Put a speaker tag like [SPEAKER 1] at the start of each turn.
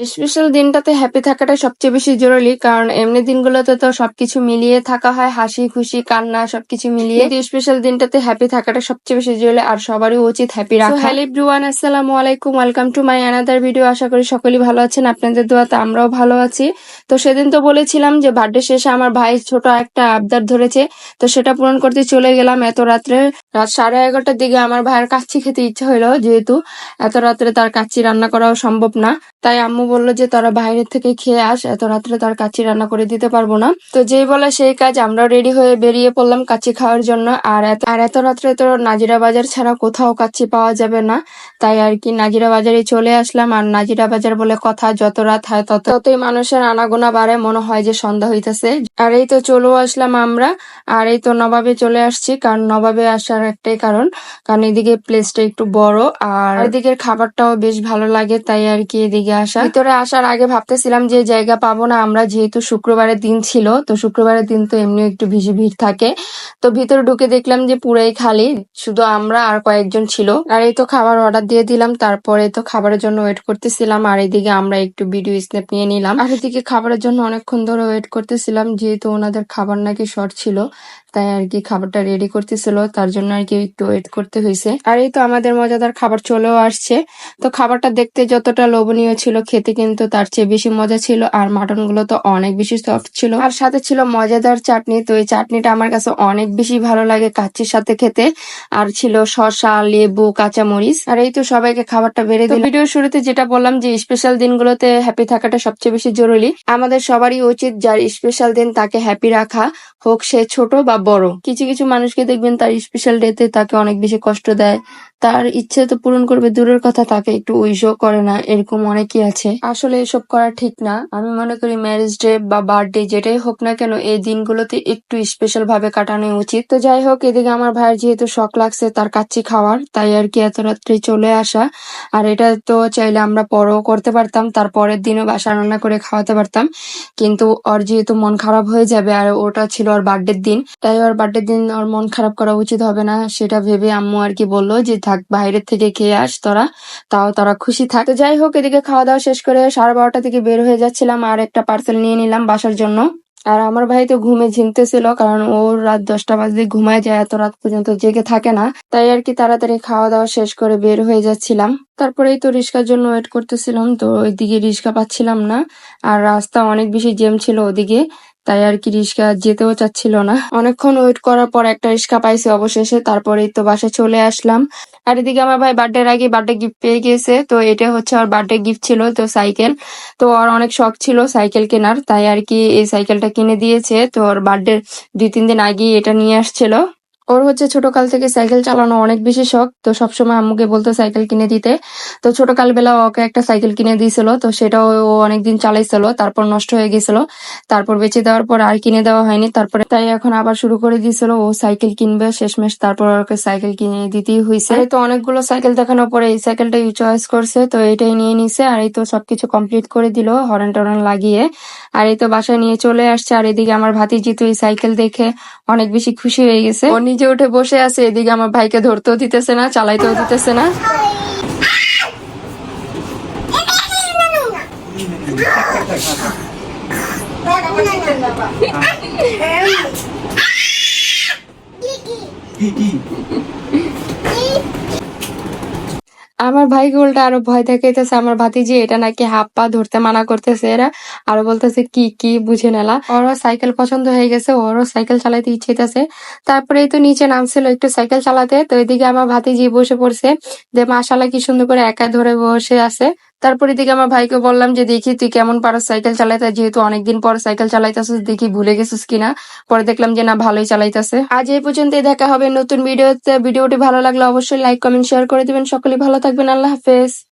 [SPEAKER 1] Special দিনটাতে happy থাকাটা সবচেয়ে বেশি জরুরি কারণ এমনি দিনগুলোতে তো সবকিছু মিলিয়ে থাকা হয় হাসি খুশি কান্না সবকিছু মিলিয়ে। স্পেশাল দিনটাতে হ্যাপি থাকাটা সবচেয়ে বেশি জরুরি আর সবারই উচিত হ্যাপি রাখা। হ্যালো এভরিওয়ান আসসালামু আলাইকুম welcome to my another video আশা করি সকলেই ভালো আছেন আপনাদের দোয়াতে আমরাও ভালো আছি। তো সেদিন তো বলেছিলাম যে বার্থডে শেষে আমার ভাই ছোট একটা আবদার ধরেছে তো সেটা পূরণ করতে চলে গেলাম। এত রাত্রে রাত সাড়ে এগারোটার দিকে আমার ভাইয়ের কাচ্চি খেতে ইচ্ছা হলো যেহেতু এত রাত্রে তার কাচ্চি রান্না করাও সম্ভব না। তাই আম্মু বলল যে, তারা বাইরে থেকে খেয়ে আস, এত রাত্রে তার কাচ্চি রান্না করে দিতে পারব না। তো যেই বলে সেই কাজ আমরা রেডি হয়ে বেরিয়ে পড়লাম কাচ্চি খাওয়ার জন্য। আর এত আর এত রাত্রে তো নাজিরা বাজার ছাড়া কোথাও কাচ্চি পাওয়া যাবে না। তাই আর কি নাজিরা বাজারে চলে আসলাম। আর নাজিরা বাজার বলে কথা যত রাত হয় তত, ততই মানুষের আনাগোনা বাড়ে, মনে হয় যে সন্ধ্যা হইতেছে। আর এই তো চলেও আসলাম আমরা। আর এই তো নবাবে চলে আসছি, কারণ নবাবে আসার একটাই কারণ। কারণ এদিকে প্লেসটা একটু বড়, আর এদিকের খাবারটাও বেশ ভালো লাগে, তাই আর কি এদিকে আসা। ভিতরে আসার আগে ভাবতেছিলাম যে জায়গা পাবো না, আমরা যেহেতু শুক্রবারের দিন ছিল, তো শুক্রবারের দিন তো এমনি একটু বেশি ভিড় থাকে। তো ভিতরে ঢুকে দেখলাম যে পুরাই খালি, শুধু আমরা আর কয়েকজন ছিল। আর এই তো খাবার অর্ডার দিয়ে দিলাম, তারপরে তো খাবারের জন্য ওয়েট করতেছিলাম, আর এদিকে আমরা একটু ভিডিও স্ন্যাপ নিয়ে নিলাম। আর এদিকে খাবারের জন্য অনেকক্ষণ ধরে ওয়েট করতেছিলাম, যেহেতু ওনাদের খাবার নাকি শর্ট ছিল, তাই আর কি খাবারটা রেডি করতেছিল, তার জন্য আর কি একটু ওয়েট করতে হয়েছে। আর এই তো আমাদের মজাদার খাবার চলেও আসছে। তো খাবারটা দেখতে যতটা লোভনীয় ছিল, খেতে কিন্তু তার চেয়ে বেশি মজা ছিল আর মাটনগুলো তো অনেক বেশি সফট ছিল। আর সাথে ছিল মজাদার চাটনি তো এই চাটনিটা আমার কাছে অনেক বেশি ভালো লাগে কাচ্চির সাথে খেতে। আর ছিল শসা লেবু কাঁচামরিচ। আর এই তো সবাইকে খাবারটা বেড়ে দিল। ভিডিও শুরুতে যেটা বললাম যে স্পেশাল দিনগুলোতে হ্যাপি থাকাটা সবচেয়ে বেশি জরুরি আমাদের সবারই উচিত যার স্পেশাল দিন তাকে হ্যাপি রাখা হোক সে ছোট বা বড়। কিছু কিছু মানুষকে দেখবেন তার স্পেশাল ডেতে তাকে অনেক বেশি কষ্ট দেয়। তার ইচ্ছে তো পূরণ করবে, দূরের কথা তাকে একটু উইশও করে না, এরকম অনেকেই আছে। আসলে এসব করা ঠিক না। আমি মনে করি ম্যারেজ ডে বা বার্থডে যেটাই হোক না কেন, এই দিনগুলোতে একটু স্পেশাল ভাবে কাটানো উচিত। তো যাই হোক, এদিকে আমার ভাইয়ের যেহেতু শখ লাগছে তার কাচ্চি খাওয়ার, তাই আর কি এত রাত্রে চলে আসা। আর এটা তো চাইলে আমরা পরও করতে পারতাম, তার পরের দিনও বাসা রান্না করে খাওয়াতে পারতাম। কিন্তু ওর যেহেতু মন খারাপ হয়ে যাবে, আর ওটা ছিল ওর বার্থডের দিন, তাই ওর বার্থডের দিন ওর মন খারাপ করা উচিত হবে না, সেটা ভেবে আম্মু আর কি বলল যে থাক বাইরের থেকে খেয়ে আস তোরা, তাও তারা খুশি থাক। তো যাই হোক, এদিকে খাওয়া দাওয়া শেষ করে সাড়ে বারোটা থেকে বের হয়ে যাচ্ছিলাম আর একটা পার্সেল নিয়ে নিলাম বাসার জন্য। আর আমার ভাই তো ঘুমে ঝিমতেছিল, কারণ ও রাত দশটা বাজে ঘুমায় যায়, এত রাত পর্যন্ত জেগে থাকে না। তাই আর কি তাড়াতাড়ি খাওয়া দাওয়া শেষ করে বের হয়ে যাচ্ছিলাম। তারপরেই তো রিক্সার জন্য ওয়েট করতেছিলাম, তো ওইদিকে রিক্সা পাচ্ছিলাম না। আর রাস্তা অনেক বেশি জ্যাম ছিল ওদিকে, তাই আর কি রিক্সা যেতেও চাচ্ছিল না। অনেকক্ষণ ওয়েট করার পর একটা রিক্সা পাইছি অবশেষে, তারপরেই তো বাসে চলে আসলাম। আর এদিকে আমার ভাই বার্থডের আগে বার্থডে গিফট পেয়ে গিয়েছে তো এটা হচ্ছে ওর বার্থডে গিফট ছিল, তো সাইকেল তো ওর অনেক শখ ছিল সাইকেল কেনার, তাই আর কি এই সাইকেলটা কিনে দিয়েছে। তো ওর বার্থডে দুই তিন দিন আগেই এটা নিয়ে আসছিল। ওর হচ্ছে ছোট কাল থেকে সাইকেল চালানো অনেক বেশি শখ। তো সবসময় আম্মুকে বলতো সাইকেল কিনে দিতে। তো ছোট কালবেলা ওকে একটা সাইকেল কিনে দিয়েছিল। তো সেটাও ও অনেকদিন চালাইছিল। তারপর নষ্ট হয়ে গেছিল। তারপর বেঁচে দেওয়ার পর আর কিনে দেওয়া হয়নি। তারপরে তাই এখন আবার শুরু করে দিয়েছিল। ও সাইকেল কিনবে শেষমেশ। তারপর ওকে সাইকেল কিনে দিতেই হয়েছে তো অনেকগুলো সাইকেল দেখানোর পরে এই সাইকেলটা চয়েস করছে। তো এটাই নিয়ে নিছে। আর এই তো সবকিছু কমপ্লিট করে দিল হরেন টরেন লাগিয়ে। আর এই তো বাসায় নিয়ে চলে আসছে। আর এদিকে আমার ভাতিজি তো এই সাইকেল দেখে অনেক বেশি খুশি হয়ে গেছে। নিজে উঠে বসে আছে এদিকে আমার ভাইকে ধরতেও দিতেছে না চালাইতেও দিতেছে না।
[SPEAKER 2] কি কি?
[SPEAKER 1] আমার ভাই উল্টা আরও ভয় দেখাইতেছে, আমার ভাতিজি এটা নাকি হাত পা ধরতে মানা করতেছে এরা, আরও বলতেছে কি কি বুঝে নেলা। ওরও সাইকেল পছন্দ হয়ে গেছে, ওরও সাইকেল চালাতে ইচ্ছে আছে তারপরে তো নিচে নামছিল, একটু সাইকেল চালাতে, তো এদিকে আমার ভাতিজি বসে পড়ছে, যে মাসালা কি সুন্দর করে একা ধরে বসে আছে। তারপরে দিকে আমার ভাইকে বললাম যে, দেখি তুই কেমন পারো সাইকেল চালাইতে? যেহেতু অনেকদিন পর সাইকেল চালাইতেছিস, দেখি ভুলে গেছিস কিনা? পরে দেখলাম যে, না, ভালোই চালাইতেছে। আজ এই পর্যন্তই দেখা হবে নতুন ভিডিওতে। ভিডিওটি ভালো লাগলে অবশ্যই লাইক, কমেন্ট, শেয়ার করে দিবেন। সকলে ভালো থাকবেন। আল্লাহ হাফেজ।